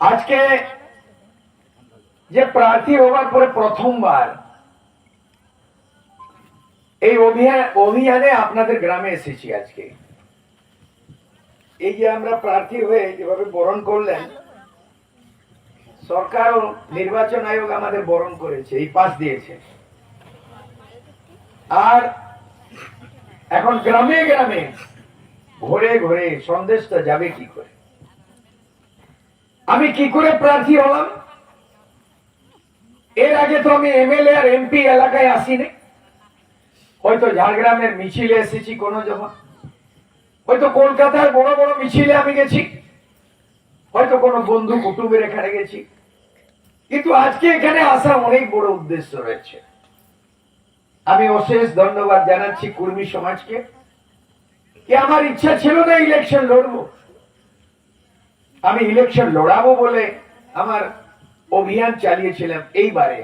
আজকে যে প্রার্থী হওয়ার পরে প্রথমবার এই অভিযান অভিযানে আপনাদের গ্রামে এসেছি আজকে। এই যে আমরা প্রার্থী হয়ে যেভাবে বরণ করলেন, সরকার নির্বাচন আয়োগ আমাদের বরণ করেছে, এই পাশ দিয়েছে। আর এখন গ্রামে গ্রামে ঘুরে ঘুরে সন্দেশটা যাবে কি করে? আমি কি করে প্রার্থী হলাম? এর আগে তো আমি এমএলএ আর এমপি এলাকায় আসিনি। হয়তো ঝাড়গ্রামের মিছিলে এসেছি কোনো যখন হয়তো কলকাতার বড় বড় মিছিলে আমি গেছি। হয়তো কোনো বন্ধু কুটুমের এখানে গেছি। কিন্তু আজকে এখানে আসার অনেক বড় উদ্দেশ্য রয়েছে। আমি অশেষ ধন্যবাদ জানাচ্ছি কুর্মী সমাজকে। কি আমার ইচ্ছা ছিল না ইলেকশন লড়বো? আমি ইলেকশন লড়াবো বলে আমার অভিযান চালিয়েছিলাম এইবারে।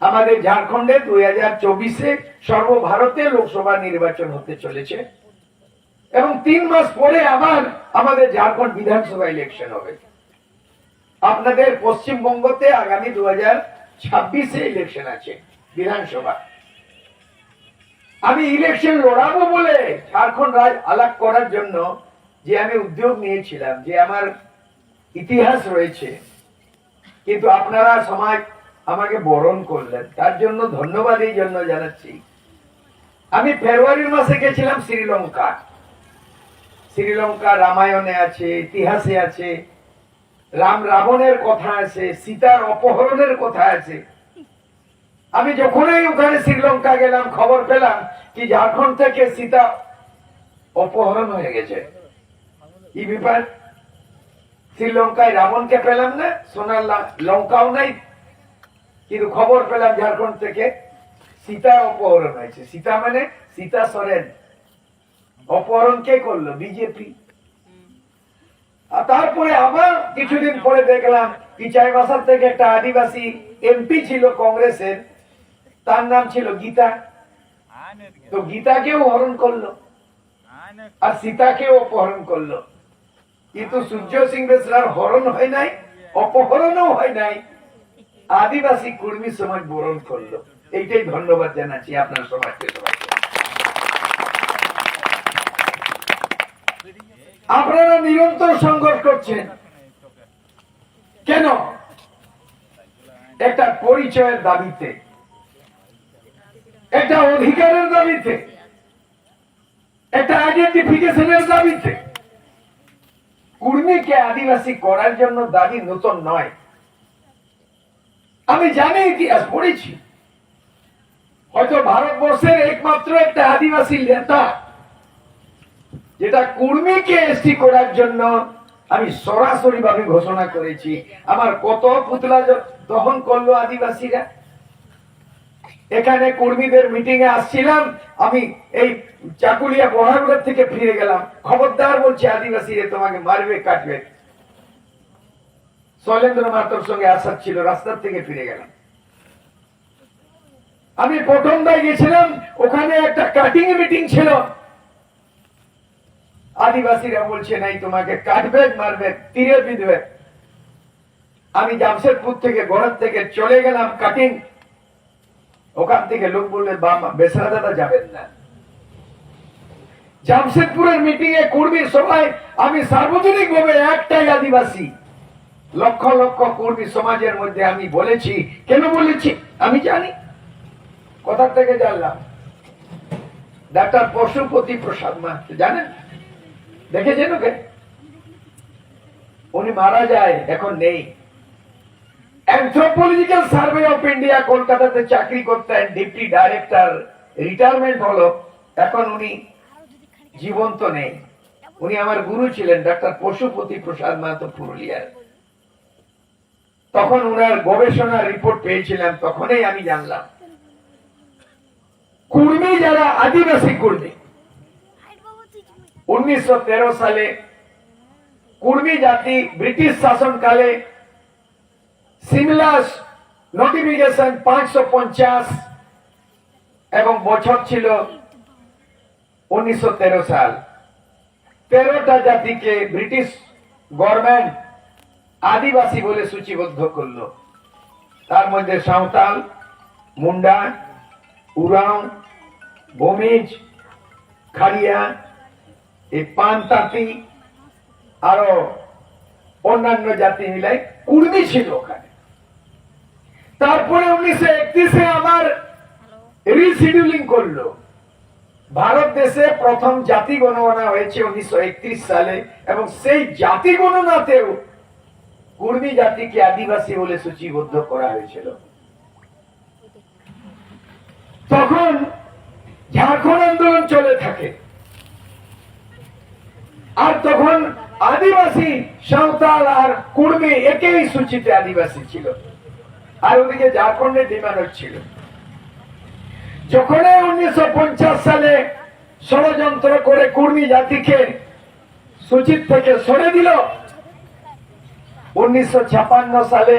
আমাদের ঝাড়খণ্ডে দুই হাজার চব্বিশে সর্বভারতে লোকসভা নির্বাচন হতে চলেছে এবং তিন মাস পরে আবার আমাদের ঝাড়খণ্ড বিধানসভা ইলেকশন হবে। আপনাদের পশ্চিমবঙ্গতে আগামী দু হাজার ছাব্বিশে ইলেকশন আছে বিধানসভা। আমি ইলেকশন লড়াবো বলে ঝাড়খণ্ড রাজ আলাপ করার জন্য যে আমি উদ্যোগ নিয়েছিলাম, যে আমার ইতিহাস রয়েছে, কিন্তু আপনারা সমাজ আমাকে বরণ করলেন। তার জন্য ধন্যবাদ, এই জন্য জানাচ্ছি। আমি ফেব্রুয়ারির মাসে গেছিলাম শ্রীলঙ্কা। শ্রীলঙ্কা রামায়ণে আছে, ইতিহাসে আছে, রাম রাবণের কথা আছে, সীতার অপহরণের কথা আছে। আমি যখনই ওখানে শ্রীলঙ্কা গেলাম, খবর পেলাম কি ঝাড়খণ্ড থেকে সীতা অপহরণ হয়ে গেছে। কি ব্যাপার? শ্রীলঙ্কায় রাবণকে পেলাম না সোনার লঙ্কাও নাই। কিন্তু খবর পেলাম ঝাড়খণ্ড থেকে সীতা অপহরণ হয়েছে। সীতা মানে সীতা সরেন। অপহরণ কে করল? বিজেপি। আর তারপরে আবার কিছুদিন পরে দেখলাম পিচাই বাসার থেকে একটা আদিবাসী এমপি ছিল কংগ্রেসের তার নাম ছিল গীতা। তো গীতাকেও হরণ করল। আর সীতাকেও অপহরণ করল। কিন্তু সূর্য সিং বেসরার হরণ হয় নাই অপহরণও হয় নাই। আদিবাসী কর্মী সমাজ বরণ করল এইটাই ধন্যবাদ জানাচ্ছি আপনার সমাজকে আপনারা নিরন্তর সংঘর্ষ করছেন। কেন? একটা পরিচয়ের দাবিতে। একটা অধিকারের দাবিতে। একটা আইডেন্টিফিকেশনের দাবিতে। কুর্মীকে আদিবাসী করার জন্য দাবি নতুন নয়। আমি জানি ইতিহাস পড়েছি। হয়তো ভারতবর্ষের একমাত্র একটা আদিবাসী নেতা, যেটা কুর্মীকে এসটি করার জন্য আমি সরাসরি ভাবে ঘোষণা করেছি। আমার কত পুতলা দহন করল আদিবাসীরা? এখানে কর্মীদের মিটিং এ আসছিলাম, আমি এই চাকুলিয়া বহারগড় থেকে ফিরে গেলাম। খবরদার বলছে আদিবাসীরা তোমাকে মারবে, কাটবে। শৈলেন্দ্র মাতর সঙ্গে আসার ছিল, রাস্তার থেকে ফিরে গেলাম। আমি প্রথমবার গেছিলাম, ওখানে একটা কাটিং মিটিং ছিল। আদিবাসীরা বলছে, নাই, তোমাকে কাটবে, মারবে, তীরে বিধবে। আমি জামশেদপুর থেকে গড়ার থেকে চলে গেলাম কাটিং ওখান থেকে লোক বললে বাবা বেসরা দাদা যাবেন না। জামশেদপুরের মিটিং এ কর্মী সবাই আমি সার্বজনিক ভাবে একটাই আদিবাসী। লক্ষ লক্ষ কর্মী সমাজের মধ্যে আমি বলেছি, কেন বলেছি? আমি জানি। কোথা থেকে জানলাম? ডাক্তার পশুপতি প্রসাদ মা জানেন? দেখেছেন ওকে? উনি মারা যায়, এখন নেই। অ্যান্থ্রোপোলজিক্যাল সার্ভে অফ ইন্ডিয়া কলকাতাতে চাকরি করতেন ডিপটি ডাইরেক্টর রিটায়ারমেন্ট হলো। এখন উনি জীবন্ত নেই। উনি আমার গুরু ছিলেন, ডাক্তার পশুপতি প্রসাদ মাহাতো পুরুলিয়ার। তখন উনার গবেষণা রিপোর্ট পেয়েছিলাম, তখনই আমি জানলাম। কুর্মী যারা আদিবাসী কুর্মী। উনিশশো সালে কুর্মী জাতি ব্রিটিশ শাসনকালে সিমলা নোটিফিকেশন পাঁচশো পঞ্চাশ এবং বছর ছিল উনিশশো তেরো সাল। তেরোটা জাতিকে ব্রিটিশ গভর্নমেন্ট আদিবাসী বলে সূচিবদ্ধ করল। তার মধ্যে সাঁওতাল, মুন্ডা, উরাং ভূমিজ খাড়িয়া, এই পানতাতি আরও অন্যান্য জাতি মিলাই কুর্মি ছিল ওখানে। তারপরে উনিশশো একত্রিশে আমার রিশিডিউলিং করল। ভারত দেশে প্রথম জাতি গণনা হয়েছে উনিশশো সালে এবং সেই জাতি গণনাতেও কুর্মি জাতিকে আদিবাসী বলে সূচিবদ্ধ করা হয়েছিল। তখন ঝাড়খণ্ড আন্দোলন চলে থাকে। আর তখন আদিবাসী সাঁওতাল আর কুর্মি একেই সূচিতে আদিবাসী ছিল। আর ওদিকে ঝাড়খণ্ডের ডিমান্ড হচ্ছিল যখন উনিশশো সালে ষড়যন্ত্র করে কুর্মি জাতিকে সূচিত থেকে সরে দিল, উনিশশো সালে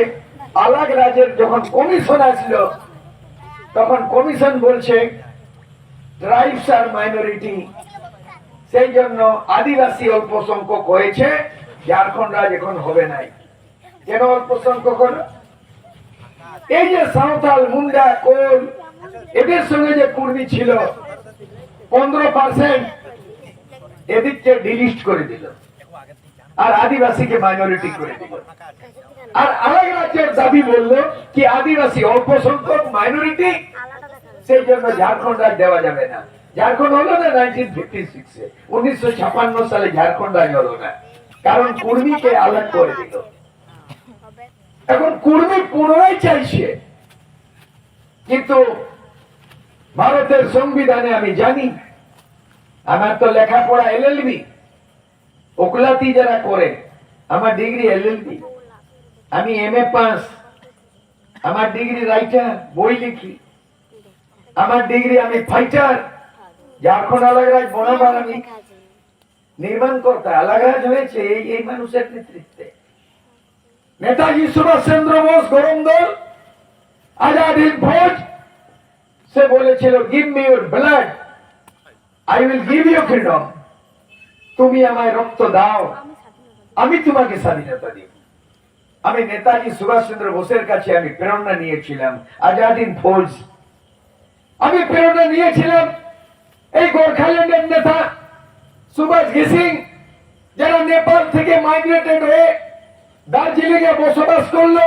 আলাগ রাজ্যের যখন কমিশন আসলো, তখন কমিশন বলছে ট্রাইবস আর মাইনরিটি সেই জন্য আদিবাসী অল্প সংখ্যক হয়েছে, ঝাড়খণ্ড রাজ এখন হবে নাই। কেন অল্প সংখ্যক হলো? এই যে সাঁওতাল মুন্ডা কোল, এদের সঙ্গে যে কুর্মি ছিল, পনেরো পার্সেন্ট এদিককে ডিলিস্ট করে দিল। আর আদিবাসীকে মাইনরিটি করে দিল। আর আরেক রাজ্যের দাবি বলল কি আদিবাসী অল্প সংখ্যক মাইনরিটি সেই জন্য ঝাড়খণ্ড আর দেওয়া যাবে না। ঝাড়খণ্ড হলো না নাইনটিন ফিফটি সিক্সে উনিশশো ছাপান্ন সালে ঝাড়খণ্ড আইন হলো না। কারণ কুর্মীকে আলাদা করে দিল। এখন কুর্মী পুনরায় চাইছে। কিন্তু ভারতের সংবিধানে আমি জানি, আমার তো লেখাপড়া এল এলএলবি, ওকলাতি যারা করে, আমার ডিগ্রি এলএলবি, আমি এম এ পাস আমার ডিগ্রি রাইটার বই লিখি, আমার ডিগ্রি আমি ফাইটার ঝাড়খণ্ড আলাগরাজ বনাবার আমি নির্মাণ করতে আলাগরাজ হয়েছে এই এই মানুষের নেতৃত্বে। নেতাজি সুভাষ চন্দ্র বোস গরম দল ফৌজ সে বলেছিল give me your blood I will give you freedom তুমি আমায় রক্ত দাও, আমি তোমাকে স্বাধীনতা দিব। আমি নেতাজি সুভাষ চন্দ্র বোসের কাছে আমি প্রেরণা নিয়েছিলাম আজাদ হিন্দ ফৌজ। আমি প্রেরণা নিয়েছিলাম এই গোর্খাল্যান্ডের নেতা সুভাষ ঘিসিং যারা নেপাল থেকে মাইগ্রেটেড হয়ে দার্জিলিং এ বসবাস করল।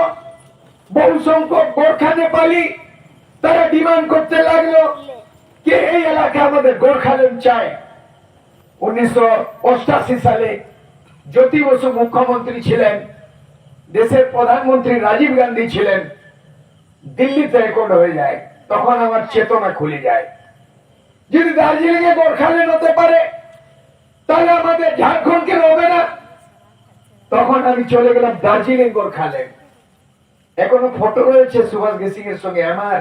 বহু সংখ্যক গোর্খা নেপালি তারা ডিমান্ড করতে লাগল কে এই এলাকা আমাদের গোর্খাল্যান্ড চায়। উনিশশো সালে জ্যোতি বসু মুখ্যমন্ত্রী ছিলেন, দেশের প্রধানমন্ত্রী রাজীব গান্ধী ছিলেন, দিল্লিতে রেকর্ড হয়ে যায়, তখন আমার চেতনা খুলে যায়। যদি দার্জিলিং এ গোর্খাল্যান্ড হতে পারে, তাহলে আমাদের ঝাড়খণ্ড কেন হবে না। তখন আমি চলে গেলাম দার্জিলিং গোর্খাল্যান্ড এখনও ফটো রয়েছে সুভাষ গেসিং এর সঙ্গে আমার।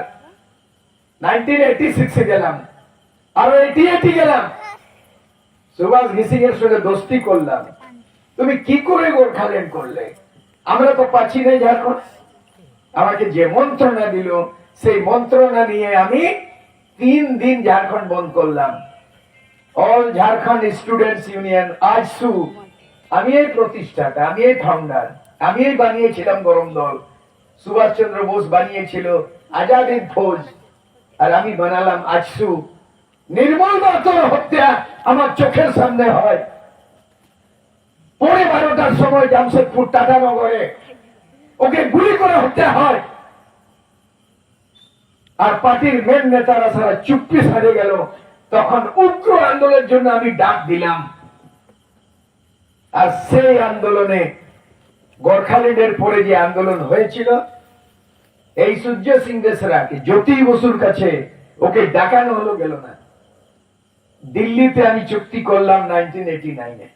গেলাম। আরও এইটি এইটি গেলাম। সুভাষ গেসিং এর সঙ্গে দোস্তি করলাম। তুমি কি করে গোর্খাল্যান্ড করলে? আমরা তো পাচ্ছি না ঝাড়খণ্ড। আমাকে যে মন্ত্রণা দিল, সেই মন্ত্রণা নিয়ে আমি তিন দিন ঝাড়খণ্ড বন্ধ করলাম। All Jharkhand students union AJSU আমি এই প্রতিষ্ঠাতা, আমি এই ফাউন্ডার আমি এই বানিয়েছিলাম গরম দল। সুভাষচন্দ্র বোস বানিয়েছিল আজাদ হিন্দ ফৌজ। আর আমি বানালাম আজসু নির্মল মাতর হত্যা আমার চোখের সামনে হয়। পরে বারোটার সময় জামশেদপুর টাটানগরে ওকে গুলি করে হত্যা হয়। আর পার্টির মেন নেতারা সারা চুপ্পি সারে গেল। তখন উগ্র আন্দোলনের জন্য আমি ডাক দিলাম। আর সেই আন্দোলনে গোর্খাল্যান্ডের পরে যে আন্দোলন হয়েছিল, এই সূর্য সিং দেশরাকে জ্যোতি বসুর কাছে ওকে ডাকানো হলো, গেল না। দিল্লিতে আমি চুক্তি করলাম নাইনটিন এইটি নাইনে।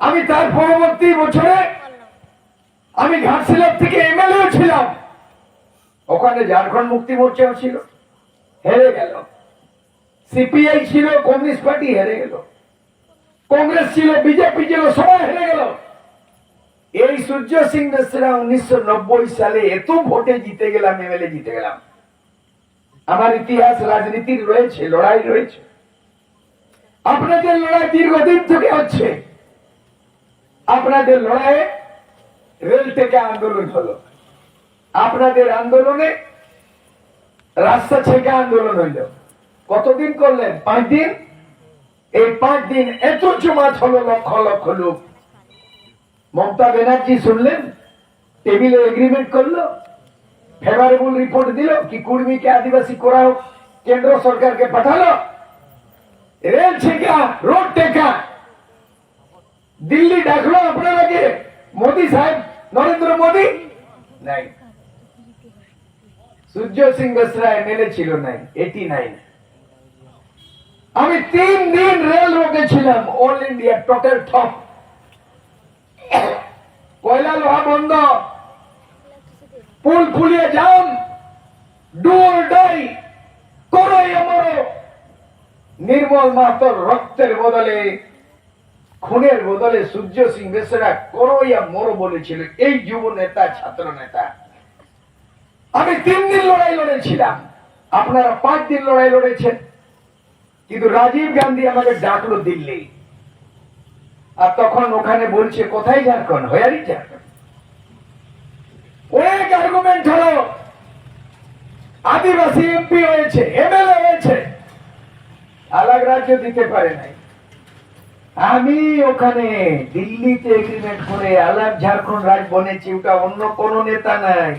আমি তার পরবর্তী বছরে আমি ঘাটশিলার থেকে এমএলএ ছিলাম। ওখানে ঝাড়খণ্ড মুক্তি মোর্চাও ছিল, হেরে গেল। সিপিআই ছিল, কমিউনিস্ট পার্টি হেরে গেল। কংগ্রেস ছিল, বিজেপি ছিল, সবাই হেরে গেল। এই সূর্য সিং মিশ্রা উনিশশো সালে এত ভোটে জিতে গেলাম এমএলএ জিতে গেলাম। আমার ইতিহাস রাজনীতির রয়েছে, লড়াই রয়েছে। আপনাদের লড়াই দীর্ঘদিন থেকে হচ্ছে। আপনাদের লড়াইয়ে রেল থেকে আন্দোলন হলো। আপনাদের আন্দোলনে রাস্তা ছেঁকে আন্দোলন হইল। কতদিন করলেন? পাঁচ দিন? এই পাঁচ দিন এত জমাত হলো, লক্ষ লক্ষ লোক। মমতা ব্যানার্জি শুনলেন, টেবিলে এগ্রিমেন্ট করল ফেভারেবল রিপোর্ট দিল কি কুর্মীকে আদিবাসী করা হোক কেন্দ্র সরকারকে পাঠালো। রেল ছেঁকা রোড টেকা দিল্লি ডাকলো আপনারাকে, মোদি সাহেব, নরেন্দ্র মোদি? নাই। সূর্য সিং বেসরা এমএলএ ছিল নাই, এটি নাইন আমি তিন দিন রেল রোগে ছিলাম অল ইন্ডিয়া টোটাল টপ কয়লা লোহা বন্ধ। পুল ফুলিয়ে যান। ডুল ডাই করো আমার নির্মল মাতর রক্তের বদলে, খুনের বদলে সূর্য সিং বেসরা করইয়া মরো বলেছিল। এই যুব নেতা, ছাত্র নেতা। আমি তিন দিন লড়াই লড়েছিলাম। আপনারা পাঁচ দিন লড়াই লড়েছেন। কিন্তু রাজীব গান্ধী আমাকে ডাকলো দিল্লি। আর তখন ওখানে বলছে, কোথায় ঝাড়খণ্ড? হয়ারি ঝাড়খণ্ড। অনেক হলো। আদিবাসী এমপি হয়েছে, এমএলএ হয়েছে। আলাগ রাজ্য দিতে পারে নাই। আমি ওখানে দিল্লিতে এগ্রিমেন্ট করে আলাগ ঝাড়খন্ড রাজ বনেছি, ওটা অন্য কোন নেতা নাই।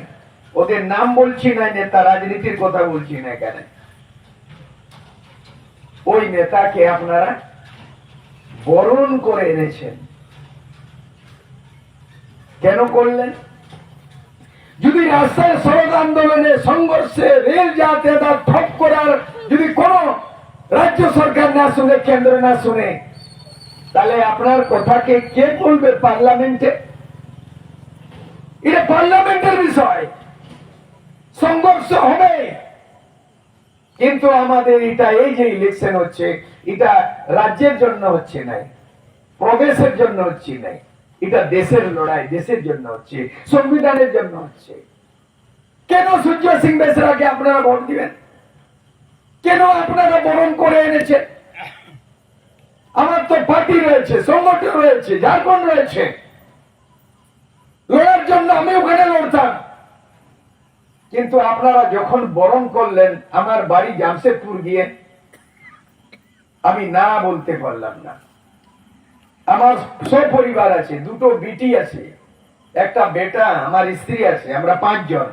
ওদের নাম বলছি না, নেতা রাজনীতির কথা বলছি না কেন ওই নেতাকে আপনারা বরণ করে এনেছেন। কেন করলেন? যদি রাস্তায় সড়ক আন্দোলনে সংঘর্ষে রেল যাতে তার ঠপ করার যদি কোন রাজ্য সরকার না শুনে, কেন্দ্র না শুনে, তাহলে আপনার কথাকে কে বলবে পার্লামেন্টে? এটা পার্লামেন্টের বিষয়। সংঘর্ষ হবে। কিন্তু আমাদের এটা এই যে ইলেকশন হচ্ছে, এটা রাজ্যের জন্য হচ্ছে নাই, প্রদেশের জন্য হচ্ছে নাই, এটা দেশের লড়াই, দেশের জন্য হচ্ছে, সংবিধানের জন্য হচ্ছে। কেন সূর্য সিং বেসরাকে আপনারা ভোট দিবেন? কেন আপনারা বরণ করে এনেছেন? আমার তো পার্টি রয়েছে, সংগঠন রয়েছে, ঝাড়খণ্ড রয়েছে। লড়ার জন্য আমি ওখানে লড়তাম। কিন্তু আপনারা যখন বরণ করলেন, আমার বাড়ি জামশেদপুর গিয়ে, আমি না বলতে পারলাম না। আমার পরিবার আছে, দুটো বিটি আছে, একটা বেটা, আমার স্ত্রী আছে, আমরা পাঁচজন।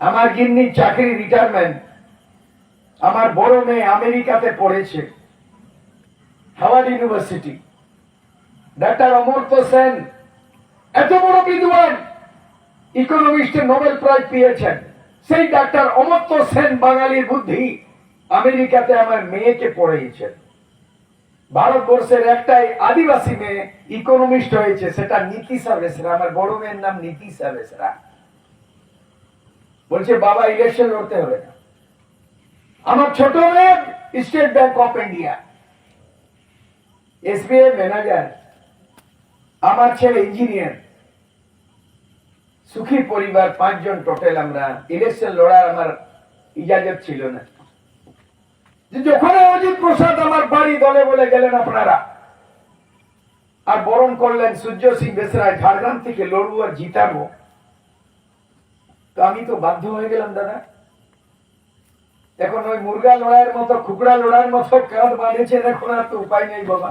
আমার গিন্নি চাকরি রিটায়ারমেন্ট আমার বড় মেয়ে আমেরিকাতে পড়েছে, Howard university. Doctor Amartya Sen, এত বড় বিদ্বান! ইকোনমিস্টে নোবেল প্রাইজ পেয়েছেন। সেই ডাক্তার অমর্ত্য সেন বাঙালির বুদ্ধি আমেরিকাতে আমার মেয়েকে পড়িয়েছেন ভারতবর্ষের একটাই আদিবাসী মেয়ে ইকোনমিস্ট হয়েছে, সেটা নীতিশা বেসরা আমার বড় মেয়ের নাম নীতিশা বেসরা বলছে, বাবা ইলেকশন লড়তে হবে না। আমার ছোট মেয়ে state bank of India. SBI manager. আমার ছেলে ইঞ্জিনিয়ার। সুখী পরিবার পাঁচজন টোটাল আমরা। ইলেকশন লড়ার আমার ইজাজত ছিল না। যখন অজিত প্রসাদ আমার বাড়ি দলে বলে গেলেন আপনারা, আর বরণ করলেন সূর্য সিং বেসরায়, ঝাড়গ্রাম থেকে লড়বো আর জিতাবো, তো আমি তো বাধ্য হয়ে গেলাম দাদা। এখন ওই মুরগা লড়াইয়ের মতো কুকুড়া লড়াইয়ের মতো কাঁধ বাঁধেছে এখন আর তো উপায় নেই বাবা।